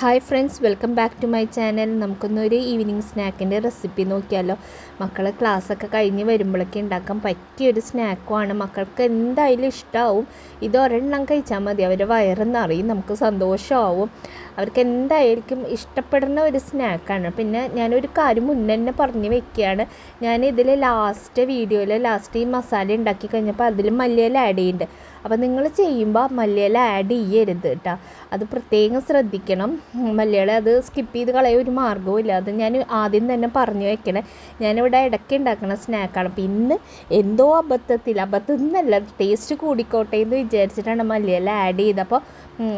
Hi friends welcome back to my channel. നമുക്കൊന്നൊരു evening സ്നാക്കിന്റെ recipe നോക്കിയാലോ. മക്കൾ ക്ലാസ്സൊക്കെ കഴിഞ്ഞ് വരുമ്പോഴൊക്കെ ഉണ്ടാക്കാൻ പറ്റിയൊരു സ്നാക്കുമാണ്. മക്കൾക്ക് എന്തായാലും ഇഷ്ടമാവും ഇത് ഒരെണ്ണം കഴിച്ചാൽ മതി. അവരെ വയറെന്നറിയും. നമുക്ക് സന്തോഷമാവും. അവർക്ക് എന്തായിരിക്കും ഇഷ്ടപ്പെടുന്ന ഒരു സ്നാക്കാണ്. പിന്നെ ഞാനൊരു കാര്യം മുന്നേ തന്നെ പറഞ്ഞു വെക്കുകയാണ്. ഞാൻ ഇതിൽ ലാസ്റ്റ് വീഡിയോയിൽ ലാസ്റ്റ് ഈ മസാല ഉണ്ടാക്കി കഴിഞ്ഞപ്പോൾ അതിൽ മല്ലിയിൽ ആഡ് ചെയ്യുന്നുണ്ട്. അപ്പോൾ നിങ്ങൾ ചെയ്യുമ്പോൾ മല്ലിയില ആഡ് ചെയ്യരുത് കേട്ടോ. അത് പ്രത്യേകം ശ്രദ്ധിക്കണം. മല്ലിയില അത് സ്കിപ്പ് ചെയ്ത് കളയാൻ ഒരു മാർഗവും ഇല്ല. അത് ഞാൻ ആദ്യം തന്നെ പറഞ്ഞു വെക്കണേ. ഞാനിവിടെ ഇടയ്ക്ക് ഉണ്ടാക്കുന്ന സ്നാക്കാണ് അപ്പം ഇന്ന് എന്തോ അബദ്ധത്തിൽ അബദ്ധത്തിൽ നിന്നല്ല ടേസ്റ്റ് കൂടിക്കോട്ടെ എന്ന് വിചാരിച്ചിട്ടാണ് മല്ലിയില ആഡ് ചെയ്തപ്പോൾ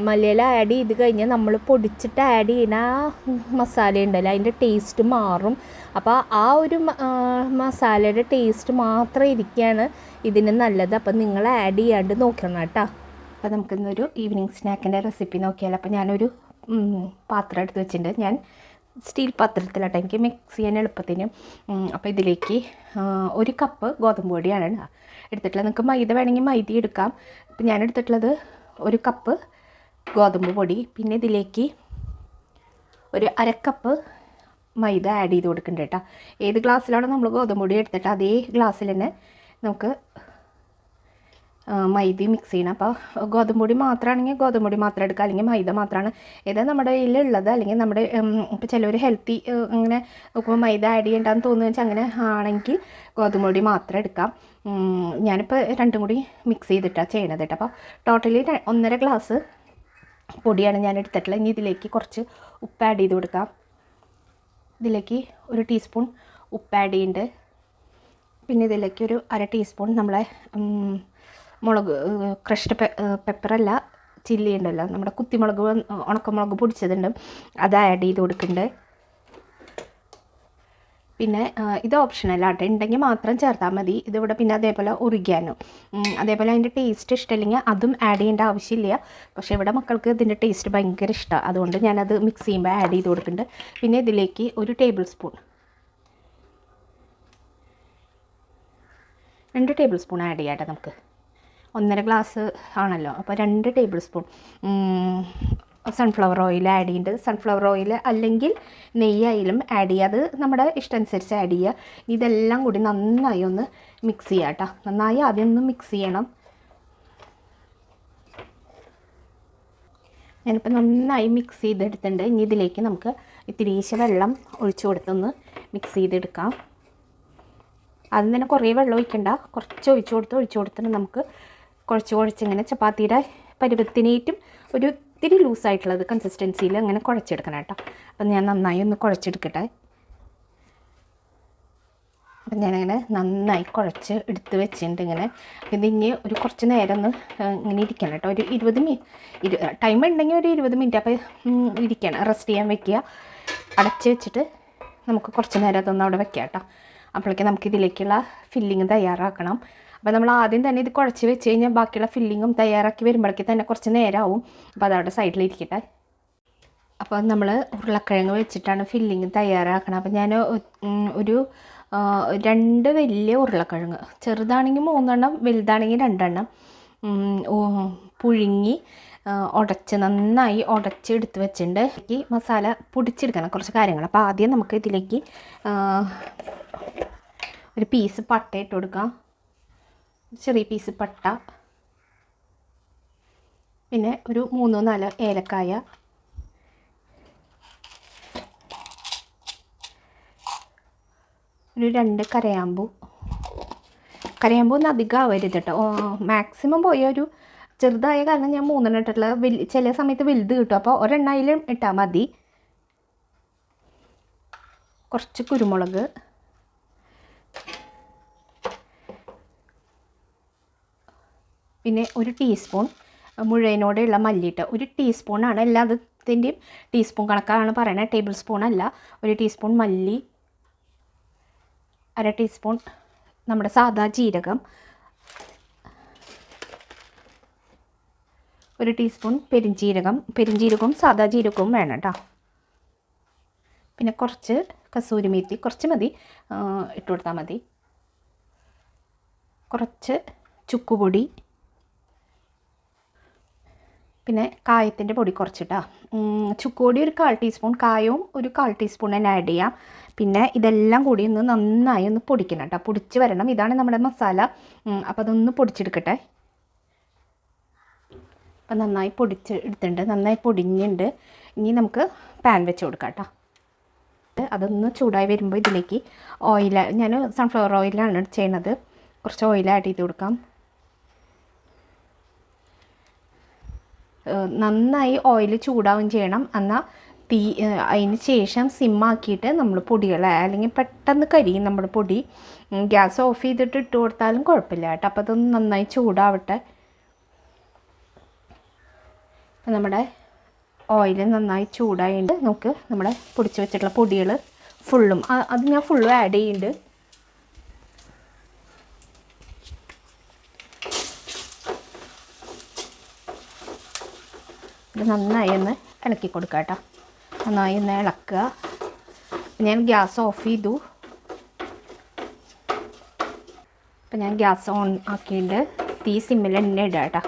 മല്ലിയില ആഡ് ചെയ്ത് കഴിഞ്ഞാൽ നമ്മൾ പൊടിച്ചിട്ട് ആഡ് ചെയ്യുന്ന ആ മസാല ഉണ്ടല്ലോ അതിന്റെ ടേസ്റ്റ് മാറും. അപ്പോൾ ആ ഒരു മസാലയുടെ ടേസ്റ്റ് മാത്രം ഇരിക്കുകയാണ് ഇതിന് നല്ലത്. അപ്പം നിങ്ങൾ ആഡ് ചെയ്യാണ്ട് നോക്കണം കേട്ടോ. അപ്പോൾ നമുക്കിന്നൊരു ഈവനിങ് സ്നാക്കിന്റെ റെസിപ്പി നോക്കിയാൽ അപ്പോൾ ഞാനൊരു പാത്രം എടുത്ത് വെച്ചിട്ടുണ്ട്. ഞാൻ സ്റ്റീൽ പാത്രത്തിലാട്ടോ. എനിക്ക് മിക്സ് ചെയ്യാൻ എളുപ്പത്തിന്. അപ്പോൾ ഇതിലേക്ക് ഒരു കപ്പ് ഗോതമ്പ് പൊടിയാണ് എടുത്തിട്ടുള്ളത്. നിങ്ങൾക്ക് മൈദ വേണമെങ്കിൽ മൈദ എടുക്കാം. ഇപ്പം ഞാൻ എടുത്തിട്ടുള്ളത് ഒരു കപ്പ് ഗോതമ്പ് പൊടി പിന്നെ ഇതിലേക്ക് ഒരു അരക്കപ്പ് മൈദ ആഡ് ചെയ്ത് കൊടുക്കുന്നുണ്ട് കേട്ടോ ഏത് ഗ്ലാസ്സിലാണോ നമ്മൾ ഗോതമ്പ് പൊടി എടുത്തിട്ട് അതേ ഗ്ലാസ്സിൽ തന്നെ നമുക്ക് മൈദ മിക്സ് ചെയ്യണം. അപ്പോൾ ഗോതമ്പ് പൊടി മാത്രമാണെങ്കിൽ ഗോതമ്പ് പൊടി മാത്രം എടുക്കുക. അല്ലെങ്കിൽ മൈദ മാത്രമാണ് ഏതാ നമ്മുടെ കയ്യിലുള്ളത് അല്ലെങ്കിൽ നമ്മുടെ ഇപ്പോൾ ചിലർ ഹെൽത്തി അങ്ങനെ നോക്കുമ്പോൾ മൈദ ആഡ് ചെയ്യണ്ടെന്ന് തോന്നുന്നു വെച്ചാൽ അങ്ങനെ ആണെങ്കിൽ ഗോതമ്പ് പൊടി മാത്രം എടുക്കാം. ഞാനിപ്പോൾ രണ്ടും കൂടി മിക്സ് ചെയ്തിട്ടാണ് ചെയ്യണത് കേട്ടോ അപ്പോൾ ടോട്ടലി ഒന്നര ഗ്ലാസ് പൊടിയാണ് ഞാൻ എടുത്തിട്ടുള്ളത്. ഇനി ഇതിലേക്ക് കുറച്ച് ഉപ്പ് ആഡ് ചെയ്ത് കൊടുക്കാം. ഇതിലേക്ക് ഒരു ടീസ്പൂൺ ഉപ്പ് ആഡ് ചെയ്യുന്നുണ്ട് പിന്നെ ഇതിലേക്ക് ഒരു അര ടീസ്പൂൺ നമ്മളെ മുളക് ക്രഷ്ഡ് പെപ്പറല്ല ചില്ലി ഉണ്ടല്ലോ. നമ്മുടെ കുത്തിമുളക് ഉണക്കമുളക് പൊടിച്ചതുണ്ട്. അത് ആഡ് ചെയ്ത് കൊടുക്കുന്നുണ്ട് പിന്നെ ഇത് ഓപ്ഷണൽ ആട്ടെ. ഉണ്ടെങ്കിൽ മാത്രം ചേർത്താൽ മതി. ഇതിവിടെ പിന്നെ അതേപോലെ ഉറുകിയാനോ അതേപോലെ അതിന്റെ ടേസ്റ്റ് ഇഷ്ടമില്ലെങ്കിൽ അതും ആഡ് ചെയ്യേണ്ട ആവശ്യമില്ല. പക്ഷേ ഇവിടെ മക്കൾക്ക് ഇതിന്റെ ടേസ്റ്റ് ഭയങ്കര ഇഷ്ടമാണ് അതുകൊണ്ട് ഞാനത് മിക്സ് ചെയ്യുമ്പോൾ ആഡ് ചെയ്ത് കൊടുക്കുന്നുണ്ട് പിന്നെ ഇതിലേക്ക് ഒരു ടേബിൾ സ്പൂൺ രണ്ട് ടേബിൾ സ്പൂൺ ആഡ് ചെയ്യാട്ടെ നമുക്ക്. ഒന്നര ഗ്ലാസ് ആണല്ലോ. അപ്പോൾ രണ്ട് tablespoon sunflower oil add ചെയ്യേണ്ടത് സൺഫ്ലവർ ഓയിൽ അല്ലെങ്കിൽ നെയ്യായാലും ആഡ് ചെയ്യുക. അത് നമ്മുടെ ഇഷ്ടമനുസരിച്ച് ആഡ് ചെയ്യുക. ഇതെല്ലാം കൂടി നന്നായി ഒന്ന് മിക്സ് ചെയ്യുക കേട്ടോ. നന്നായി ആദ്യം ഒന്ന് മിക്സ് ചെയ്യണം. ഞാനിപ്പോൾ നന്നായി മിക്സ് ചെയ്തെടുത്തിട്ടുണ്ട്. ഇനി ഇതിലേക്ക് നമുക്ക് ഇത്തിരീശ വെള്ളം ഒഴിച്ചു കൊടുത്തൊന്ന് മിക്സ് ചെയ്തെടുക്കാം. ആദ്യം തന്നെ കുറേ വെള്ളം ഒഴിക്കണ്ട. കുറച്ച് ഒഴിച്ചു കൊടുത്ത് ഒഴിച്ചു കൊടുത്തിട്ട് നമുക്ക് കുഴച്ച് കുഴച്ചിങ്ങനെ ചപ്പാത്തിയുടെ പരുവത്തിനേറ്റും ഒരു ഇത്തിരി ലൂസായിട്ടുള്ളത് കൺസിസ്റ്റൻസിയിൽ അങ്ങനെ കുഴച്ചെടുക്കണം കേട്ടോ. അപ്പം ഞാൻ നന്നായി ഒന്ന് കുഴച്ചെടുക്കട്ടെ. അപ്പം ഞാനങ്ങനെ നന്നായി കുഴച്ച് എടുത്ത് വെച്ചിട്ടുണ്ട് ഇങ്ങനെ. ഇതിങ്ങി ഒരു കുറച്ച് നേരം ഒന്ന് ഇങ്ങനെ ഇരിക്കണം കേട്ടോ. ഒരു ഇരുപത് മിനിറ്റ് ടൈം ഉണ്ടെങ്കിൽ ഒരു ഇരുപത് മിനിറ്റ്. അപ്പോൾ ഇരിക്കണം. റെസ്റ്റ് ചെയ്യാൻ വെക്കുക. അടച്ച് വെച്ചിട്ട് നമുക്ക് കുറച്ച് നേരം അതൊന്ന് അവിടെ വെക്കാം കേട്ടോ. അപ്പോഴേക്കും നമുക്ക് ഇതിലേക്കുള്ള ഫില്ലിങ് തയ്യാറാക്കണം. അപ്പോൾ നമ്മൾ ആദ്യം തന്നെ ഇത് കുഴച്ച് വെച്ച് കഴിഞ്ഞാൽ ബാക്കിയുള്ള ഫില്ലിങ്ങും തയ്യാറാക്കി വരുമ്പോഴേക്കും തന്നെ കുറച്ച് നേരമാവും അപ്പോൾ അതവിടെ സൈഡിലിരിക്കട്ടെ അപ്പോൾ നമ്മൾ ഉരുളക്കിഴങ്ങ് വെച്ചിട്ടാണ് ഫില്ലിങ് തയ്യാറാക്കണം അപ്പോൾ ഞാൻ ഒരു രണ്ട് വലിയ ഉരുളക്കിഴങ്ങ് ചെറുതാണെങ്കിൽ മൂന്നെണ്ണം വലുതാണെങ്കിൽ രണ്ടെണ്ണം പുഴുങ്ങി ഉടച്ച് നന്നായി ഉടച്ച് എടുത്ത് വെച്ചിട്ടുണ്ട്. ഈ മസാല പൊടിച്ചെടുക്കണം കുറച്ച് കാര്യങ്ങൾ. അപ്പോൾ ആദ്യം നമുക്ക് ഇതിലേക്ക് ഒരു പീസ് പട്ട ഇട്ട് കൊടുക്കാം. ചെറിയ പീസ് പട്ട. പിന്നെ ഒരു മൂന്നോ നാലോ ഏലക്കായ. ഒരു രണ്ട് കരയാമ്പൂ. കരയാമ്പൂ ഒന്ന് അധികം ആവരുത് കേട്ടോ. മാക്സിമം പോയ ഒരു ചെറുതായ കാരണം ഞാൻ മൂന്നെണ്ണം ഇട്ടിട്ടുള്ള വലിയ ചില സമയത്ത് വലുത് കിട്ടും. അപ്പോൾ ഒരെണ്ണയിലും ഇട്ടാൽ മതി. കുറച്ച് കുരുമുളക്. പിന്നെ ഒരു ടീസ്പൂൺ മുഴുവനോടെയുള്ള മല്ലിയിട്ട് ഒരു ടീസ്പൂണാണ് എല്ലാത്തിന്റെയും ടീസ്പൂൺ കണക്കാണ് പറയുന്നത് ടേബിൾ സ്പൂൺ അല്ല ഒരു ടീസ്പൂൺ മല്ലി അര ടീസ്പൂൺ നമ്മുടെ സാദാ ജീരകം ഒരു ടീസ്പൂൺ പെരിഞ്ജീരകം പെരിഞ്ജീരകവും സാദാ ജീരകവും വേണം കേട്ടോ പിന്നെ കുറച്ച് കസൂരി മേത്തി കുറച്ച് മതി ഇട്ട് കൊടുത്താൽ മതി. കുറച്ച് ചുക്കുപൊടി പിന്നെ കായത്തിന്റെ പൊടി കുറച്ചിട്ടാ. ചുക്കോടി ഒരു കാൽ ടീസ്പൂൺ കായവും ഒരു കാൽ ടീസ്പൂൺ തന്നെ ആഡ് ചെയ്യാം. പിന്നെ ഇതെല്ലാം കൂടി ഒന്ന് നന്നായി ഒന്ന് പൊടിക്കണം കേട്ടോ പൊടിച്ച് വരണം. ഇതാണ് നമ്മുടെ മസാല. അപ്പോൾ അതൊന്ന് പൊടിച്ചെടുക്കട്ടെ. അപ്പം നന്നായി പൊടിച്ച് എടുത്തിട്ടുണ്ട്. നന്നായി പൊടിഞ്ഞിട്ടുണ്ട് ഇനി നമുക്ക് പാൻ വെച്ച് കൊടുക്കാം കേട്ടോ അതൊന്ന് ചൂടായി വരുമ്പോൾ ഇതിലേക്ക് ഓയിൽ ഞാൻ സൺഫ്ലവർ ഓയിലാണ് ചെയ്യണത്. കുറച്ച് ഓയിൽ ആഡ് ചെയ്ത് കൊടുക്കാം. നന്നായി ഓയിൽ ചൂടാവുകയും ചെയ്യണം. എന്നാൽ തീ അതിന് ശേഷം സിമ്മാക്കിയിട്ട് നമ്മൾ പൊടികൾ അല്ലെങ്കിൽ പെട്ടെന്ന് കരിയും നമ്മുടെ പൊടി ഗ്യാസ് ഓഫ് ചെയ്തിട്ട് ഇട്ട് കൊടുത്താലും കുഴപ്പമില്ല കേട്ടോ. അപ്പോൾ അതൊന്ന് നന്നായി ചൂടാവട്ടെ. അപ്പം നമ്മുടെ ഓയിൽ നന്നായി ചൂടായിട്ട് നമുക്ക് നമ്മുടെ പൊടിച്ച് വെച്ചിട്ടുള്ള പൊടികൾ ഫുള്ളും അത് ഞാൻ ഫുള്ളും ആഡ് ചെയ്യുന്നുണ്ട്. ഇത് നന്നായി ഒന്ന് ഇളക്കി കൊടുക്കുക കേട്ടോ. നന്നായി ഒന്ന് ഇളക്കുക. ഞാൻ ഗ്യാസ് ഓഫ് ചെയ്തു. അപ്പം ഞാൻ ഗ്യാസ് ഓൺ ആക്കിയിട്ട് തീ സിമ്മിൽ തന്നെ ഇടുക കേട്ടോ.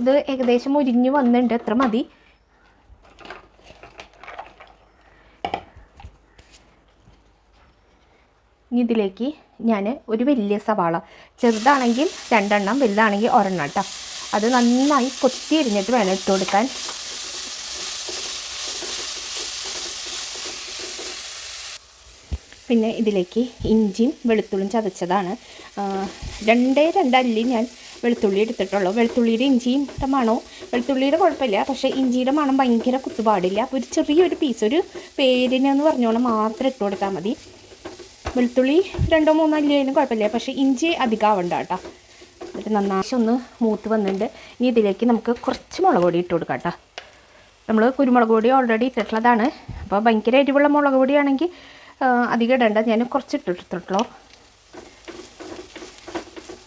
ഇത് ഏകദേശം മുരിഞ്ഞ് വന്നിട്ടുണ്ട്. എത്ര മതി. ഇനി ഇതിലേക്ക് ഞാൻ ഒരു വലിയ സവാള ചെറുതാണെങ്കിൽ രണ്ടെണ്ണം വലുതാണെങ്കിൽ ഒരെണ്ണം കേട്ടോ. അത് നന്നായി കൊത്തി എരിഞ്ഞിട്ട് വേണം ഇട്ട് കൊടുക്കാൻ. പിന്നെ ഇതിലേക്ക് ഇഞ്ചിയും വെളുത്തുള്ളിയും ചതച്ചതാണ്. രണ്ടേ രണ്ടല്ലി ഞാൻ വെളുത്തുള്ളി എടുത്തിട്ടുള്ളൂ. വെളുത്തുള്ളിയുടെ ഇഞ്ചിയും മണോ വെളുത്തുള്ളിയുടെ കുഴപ്പമില്ല പക്ഷേ ഇഞ്ചിയുടെ മണം ഭയങ്കര കുത്തുപാടില്ല. അപ്പോൾ ഒരു ചെറിയൊരു പീസ് ഒരു പേരിനെന്ന് പറഞ്ഞോണം മാത്രം ഇട്ട് കൊടുത്താൽ മതി. വെളുത്തുള്ളി രണ്ടോ മൂന്നോ അല്ലി ആയാലും കുഴപ്പമില്ല പക്ഷേ ഇഞ്ചി അധികം ആവണ്ട കേട്ടോ. എന്നിട്ട് നന്നായി ഒന്ന് മൂത്ത് വന്നിട്ടുണ്ട്. ഇനി ഇതിലേക്ക് നമുക്ക് കുറച്ച് മുളക് പൊടി ഇട്ട് കൊടുക്കാം കേട്ടോ. നമ്മൾ കുരുമുളക് പൊടി ഓൾറെഡി ഇട്ടിട്ടുള്ളതാണ്. അപ്പോൾ ഭയങ്കര എരിവുള്ള മുളക് പൊടിയാണെങ്കിൽ അധികം ഇടേണ്ട. ഞാൻ കുറച്ച് ഇട്ടിട്ടുള്ളൂ.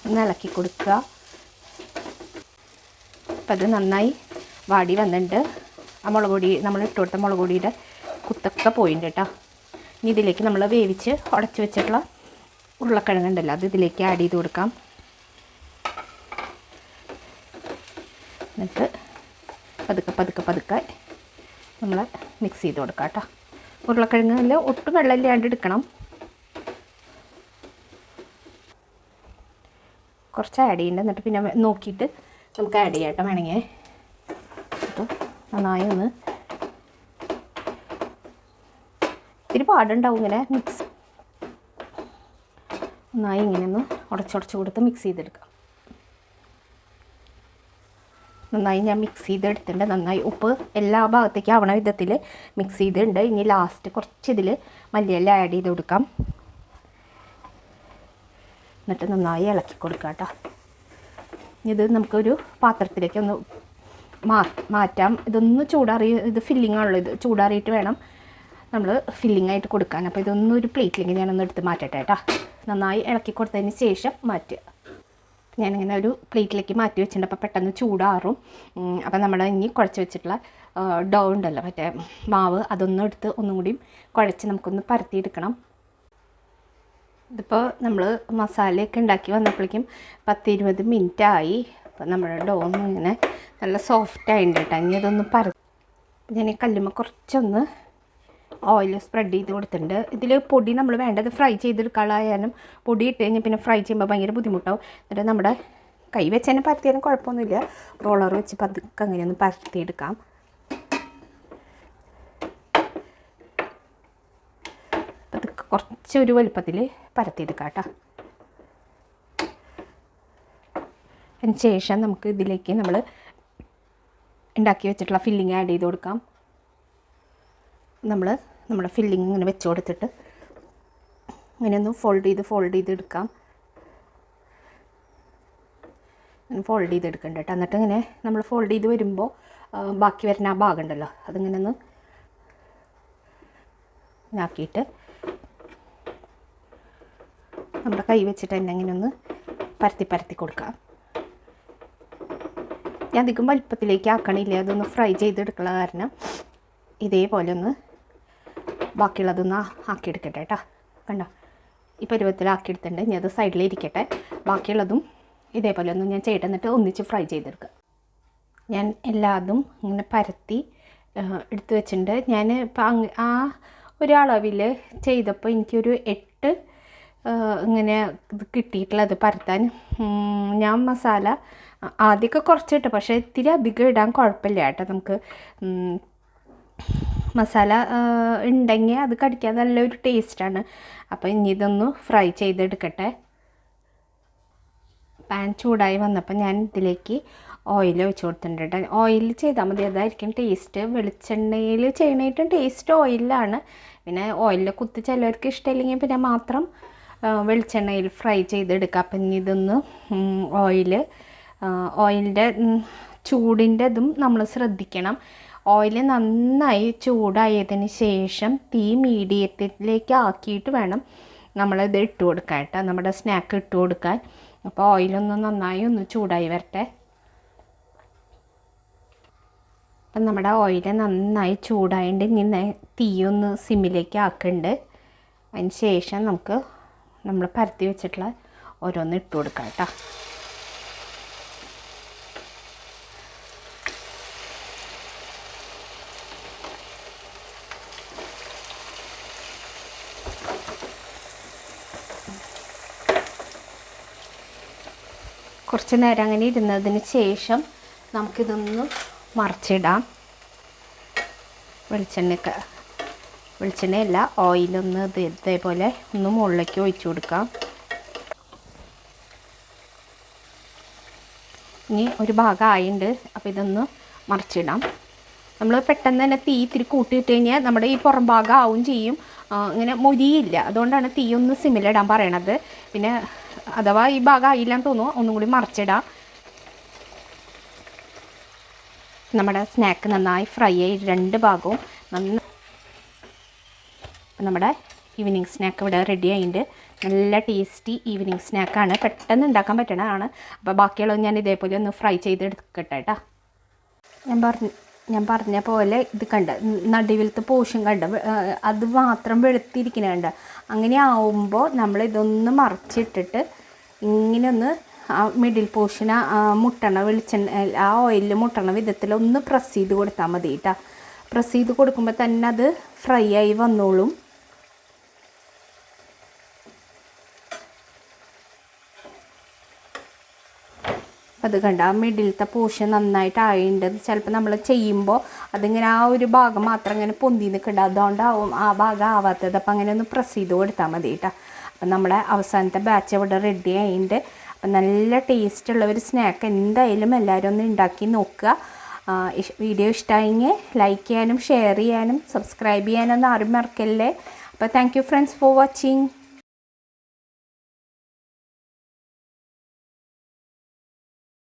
ഒന്ന് ഇളക്കി കൊടുക്കുക അപ്പം അത് നന്നായി വാടി വന്നിട്ടുണ്ട്. ആ മുളക് പൊടി നമ്മൾ ഇട്ട് കൊടുത്ത മുളക് പൊടിയുടെ കുത്തൊക്കെ പോയിട്ടുണ്ട് കേട്ടോ. ഇനി ഇതിലേക്ക് നമ്മൾ വേവിച്ച് ഉടച്ച് വെച്ചിട്ടുള്ള ഉരുളക്കിഴങ്ങുണ്ടല്ലോ അത് ഇതിലേക്ക് ആഡ് ചെയ്ത് കൊടുക്കാം. എന്നിട്ട് പതുക്കെ പതുക്കെ പതുക്കെ നമ്മൾ മിക്സ് ചെയ്ത് കൊടുക്കാം കേട്ടോ. ഉരുളക്കിഴങ്ങിൽ ഒട്ടും വെള്ളമില്ലാണ്ട് എടുക്കണം. കുറച്ച് ആഡ് ചെയ്യണ്ട എന്നിട്ട് പിന്നെ നോക്കിയിട്ട് നമുക്ക് ആഡ് ചെയ്യാട്ടോ വേണമെങ്കിൽ. അപ്പോൾ നന്നായി ഒന്ന് ഇത്തിരി പാടുണ്ടാവും ഇങ്ങനെ മിക്സ് നന്നായി ഇങ്ങനെ ഒന്ന് ഉടച്ചുടച്ച് കൊടുത്ത് മിക്സ് ചെയ്തെടുക്കാം. നന്നായി ഞാൻ മിക്സ് ചെയ്തെടുത്തിട്ടുണ്ട്. നന്നായി ഉപ്പ് എല്ലാ ഭാഗത്തേക്കും ആവണ വിധത്തിൽ മിക്സ് ചെയ്തിട്ടുണ്ട്. ഇനി ലാസ്റ്റ് കുറച്ച് ഇതിൽ മല്ലിയില ആഡ് ചെയ്ത് കൊടുക്കാം. എന്നിട്ട് നന്നായി ഇളക്കി കൊടുക്കാം കേട്ടോ. ഇത് നമുക്കൊരു പാത്രത്തിലേക്ക് ഒന്ന് മാ മാറ്റാം. ഇതൊന്ന് ചൂടാറി ഇത് ഫില്ലിംഗ് ആണല്ലോ ഇത് ചൂടാറിയിട്ട് വേണം നമ്മൾ ഫില്ലിംഗ് ആയിട്ട് കൊടുക്കാൻ. അപ്പോൾ ഇതൊന്നും ഒരു പ്ലേറ്റിലേക്ക് ഞാനൊന്ന് എടുത്ത് മാറ്റട്ടെ കേട്ടോ. നന്നായി ഇളക്കി കൊടുത്തതിന് ശേഷം മാറ്റുക. ഞാനിങ്ങനെ ഒരു പ്ലേറ്റിലേക്ക് മാറ്റി വെച്ചിട്ടുണ്ട്. അപ്പോൾ പെട്ടെന്ന് ചൂടാറും. അപ്പോൾ നമ്മൾ ഇനി കുഴച്ച് വെച്ചിട്ടുള്ള ഡോ ഉണ്ടല്ലോ മറ്റേ മാവ് അതൊന്നും എടുത്ത് ഒന്നും കൂടി കുഴച്ച് നമുക്കൊന്ന് പരത്തിയെടുക്കണം. ഇതിപ്പോൾ നമ്മൾ മസാലയൊക്കെ ഉണ്ടാക്കി വന്നപ്പോഴേക്കും പത്ത് ഇരുപത് മിനിറ്റ് ആയി അപ്പോൾ നമ്മുടെ ഡോ ഒന്നും ഇങ്ങനെ നല്ല സോഫ്റ്റ് ആയിട്ടുണ്ട് കേട്ടോ. ഇനി അതൊന്ന് പരത്തി ഞാൻ ഈ കല്ലുമ്മ കുറച്ചൊന്ന് ഓയിൽ സ്പ്രെഡ് ചെയ്ത് കൊടുത്തിട്ടുണ്ട്. ഇതിൽ പൊടി നമ്മൾ വേണ്ടത് ഫ്രൈ ചെയ്തെടുക്കാനായാലും പൊടി ഇട്ട് കഴിഞ്ഞാൽ പിന്നെ ഫ്രൈ ചെയ്യുമ്പോൾ ഭയങ്കര ബുദ്ധിമുട്ടാവും. എന്നിട്ട് നമ്മുടെ കൈ വെച്ച് തന്നെ പരത്തിയാലും കുഴപ്പമൊന്നുമില്ല. റോളർ വെച്ച് പതുക്കെ അങ്ങനെ ഒന്ന് പരത്തിയെടുക്കാം. പതുക്കെ കുറച്ചൊരു വലുപ്പത്തിൽ പരത്തിയെടുക്കാം കേട്ടോ. അതിന് ശേഷം നമുക്ക് ഇതിലേക്ക് നമ്മൾ ഉണ്ടാക്കി വെച്ചിട്ടുള്ള ഫില്ലിങ് ആഡ് ചെയ്ത് കൊടുക്കാം. നമ്മൾ നമ്മുടെ ഫില്ലിങ് ഇങ്ങനെ വെച്ച് കൊടുത്തിട്ട് ഇങ്ങനെ ഒന്ന് ഫോൾഡ് ചെയ്ത് ഫോൾഡ് ചെയ്ത് എടുക്കാം. ഫോൾഡ് ചെയ്ത് എടുക്കണ്ട കേട്ടോ. എന്നിട്ട് ഇങ്ങനെ നമ്മൾ ഫോൾഡ് ചെയ്ത് വരുമ്പോൾ ബാക്കി വരുന്ന ആ ഭാഗം ഉണ്ടല്ലോ അതിങ്ങനെ ഒന്ന് ഇതാക്കിയിട്ട് നമ്മുടെ കൈ വെച്ചിട്ട് തന്നെ ഇങ്ങനെ ഒന്ന് പരത്തി പരത്തി കൊടുക്കാം. ഞാൻ അധികം വലിപ്പത്തിലേക്ക് ആക്കണില്ല അതൊന്ന് ഫ്രൈ ചെയ്തെടുക്കുന്ന കാരണം ഇതേപോലെ ഒന്ന് ബാക്കിയുള്ളതൊന്ന് ആക്കിയെടുക്കട്ടെ കേട്ടോ. കണ്ടോ? ഈ പരുവത്തിലാക്കിയെടുത്തിട്ടുണ്ട് ഇനി അത് സൈഡിൽ ഇരിക്കട്ടെ ബാക്കിയുള്ളതും ഇതേപോലെ ഒന്ന് ഞാൻ ചേട്ടന്നിട്ട് ഒന്നിച്ച് ഫ്രൈ ചെയ്തെടുക്കുക. ഞാൻ എല്ലാതും ഇങ്ങനെ പരത്തി എടുത്തു വെച്ചിട്ടുണ്ട്. ഞാൻ ഇപ്പം ആ ഒരളവിൽ ചെയ്തപ്പോൾ എനിക്കൊരു എട്ട് ഇങ്ങനെ ഇത് കിട്ടിയിട്ടുള്ളത് പരത്താൻ. ഞാൻ മസാല ആദ്യമൊക്കെ കുറച്ചിട്ട് പക്ഷേ ഇത്തിരി അധികം ഇടാൻ കുഴപ്പമില്ല കേട്ടോ നമുക്ക്. മസാല ഉണ്ടെങ്കിൽ അത് കടിക്കാൻ നല്ലൊരു ടേസ്റ്റാണ് അപ്പോൾ ഇനി ഇതൊന്ന് ഫ്രൈ ചെയ്തെടുക്കട്ടെ. പാൻ ചൂടായി വന്നപ്പോൾ ഞാൻ ഇതിലേക്ക് ഓയിൽ ഒഴിച്ച് കൊടുത്തിട്ടുണ്ട് ഓയിൽ ചെയ്താൽ മതി. അതായിരിക്കും ടേസ്റ്റ് വെളിച്ചെണ്ണയിൽ ചെയ്യണേറ്റും ടേസ്റ്റ് ഓയിലാണ് പിന്നെ ഓയിലിൽ കുത്തി ചിലവർക്ക് ഇഷ്ടമില്ലെങ്കിൽ പിന്നെ മാത്രം വെളിച്ചെണ്ണയിൽ ഫ്രൈ ചെയ്തെടുക്കുക. അപ്പം ഇനി ഇതൊന്ന് ഓയിൽ ഓയിലിന്റെ ചൂടിന്റെ ഇതും നമ്മൾ ശ്രദ്ധിക്കണം. ഓയിൽ നന്നായി ചൂടായതിന് ശേഷം തീ മീഡിയത്തിലേക്ക് ആക്കിയിട്ട് വേണം നമ്മളിത് ഇട്ട് കൊടുക്കാൻ കേട്ടോ. നമ്മുടെ സ്നാക്ക് ഇട്ട് കൊടുക്കാൻ. അപ്പോൾ ഓയിലൊന്ന് നന്നായി ഒന്ന് ചൂടായി വരട്ടെ. അപ്പം നമ്മുടെ ഓയിൽ നന്നായി ചൂടായതുകൊണ്ട് ഇനി നേ- തീ ഒന്ന് സിമ്മിലേക്ക് ആക്കുന്നുണ്ട് അതിന് ശേഷം നമുക്ക് നമ്മൾ പരത്തി വെച്ചിട്ടുള്ള ഓരോന്ന് ഇട്ട് കൊടുക്കാം കേട്ടോ. കുറച്ച് നേരം അങ്ങനെ ഇരുന്നതിന് ശേഷം നമുക്കിതൊന്ന് മറിച്ചിടാം. വെളിച്ചെണ്ണയൊക്കെ വെളിച്ചെണ്ണയല്ല ഓയിലൊന്ന് ഇത് ഇതേപോലെ ഒന്ന് മുകളിലേക്ക് ഒഴിച്ചു കൊടുക്കാം. ഇനി ഒരു ഭാഗം ആയിട്ടുണ്ട് അപ്പോൾ ഇതൊന്ന് മറിച്ചിടാം. നമ്മൾ പെട്ടെന്ന് തന്നെ തീ ഇത്തിരി കൂട്ടിയിട്ട് കഴിഞ്ഞാൽ നമ്മുടെ ഈ പുറം ഭാഗം ആവും ചെയ്യും. ഇങ്ങനെ മൊരിയില്ല. അതുകൊണ്ടാണ് തീ ഒന്ന് സിമ്മിലിടാൻ പറയണത്. പിന്നെ അഥവാ ഈ ഭാഗം ആയില്ലാന്ന് തോന്നുന്നു. ഒന്നും കൂടി മറിച്ചിടാം. നമ്മുടെ സ്നാക്ക് നന്നായി ഫ്രൈ ആയി രണ്ട് ഭാഗവും നന്ന നമ്മുടെ ഈവനിങ് സ്നാക്ക് ഇവിടെ റെഡി ആയിട്ടുണ്ട്. നല്ല ടേസ്റ്റി ഈവനിങ് സ്നാക്കാണ് പെട്ടെന്ന് ഉണ്ടാക്കാൻ പറ്റണതാണ്. അപ്പോൾ ബാക്കിയുള്ളത് ഞാൻ ഇതേപോലെ ഒന്ന് ഫ്രൈ ചെയ്തെടുക്കട്ടെ കേട്ടോ ഞാൻ പറഞ്ഞ ഞാൻ പറഞ്ഞ പോലെ ഇത് കണ്ട നടുവിലത്തെ പോഷൻ കണ്ട അത് മാത്രം വെളുത്തിരിക്കണ കണ്ട. അങ്ങനെ ആവുമ്പോൾ നമ്മൾ ഇതൊന്ന് മറിച്ചിട്ടിട്ട് ഇങ്ങനെ ഒന്ന് ആ മിഡിൽ പോർഷൻ ആ മുട്ടണ വെളിച്ചെണ്ണ ആ ഓയിലിൽ മുട്ടണ വിധത്തിൽ ഒന്ന് പ്രസ് ചെയ്ത് കൊടുത്താൽ മതി കേട്ടോ പ്രസ് ചെയ്ത് കൊടുക്കുമ്പോൾ തന്നെ അത് ഫ്രൈ ആയി വന്നോളും. അത് കണ്ട ആ മിഡിലത്തെ പോർഷൻ നന്നായിട്ട് ആയിട്ടുണ്ട് ചിലപ്പോൾ നമ്മൾ ചെയ്യുമ്പോൾ അതിങ്ങനെ ആ ഒരു ഭാഗം മാത്രം ഇങ്ങനെ പൊന്തി നിൽക്കുന്നുണ്ട് അതുകൊണ്ടാവും ആ ഭാഗം ആവാത്തത്. അപ്പം അങ്ങനെ ഒന്ന് പ്രസ് ചെയ്ത് കൊടുത്താൽ മതി കേട്ടോ അപ്പം നമ്മുടെ അവസാനത്തെ ബാച്ച് ഇവിടെ റെഡി ആയിട്ടുണ്ട് അപ്പം നല്ല ടേസ്റ്റുള്ള ഒരു സ്നാക്ക് എന്തായാലും എല്ലാവരും ഒന്ന് ഉണ്ടാക്കി നോക്കുക. വീഡിയോ ഇഷ്ടമായെങ്കിൽ ലൈക്ക് ചെയ്യാനും ഷെയർ ചെയ്യാനും സബ്സ്ക്രൈബ് ചെയ്യാനൊന്നും ആരും മറക്കല്ലേ. അപ്പോൾ thank you friends for watching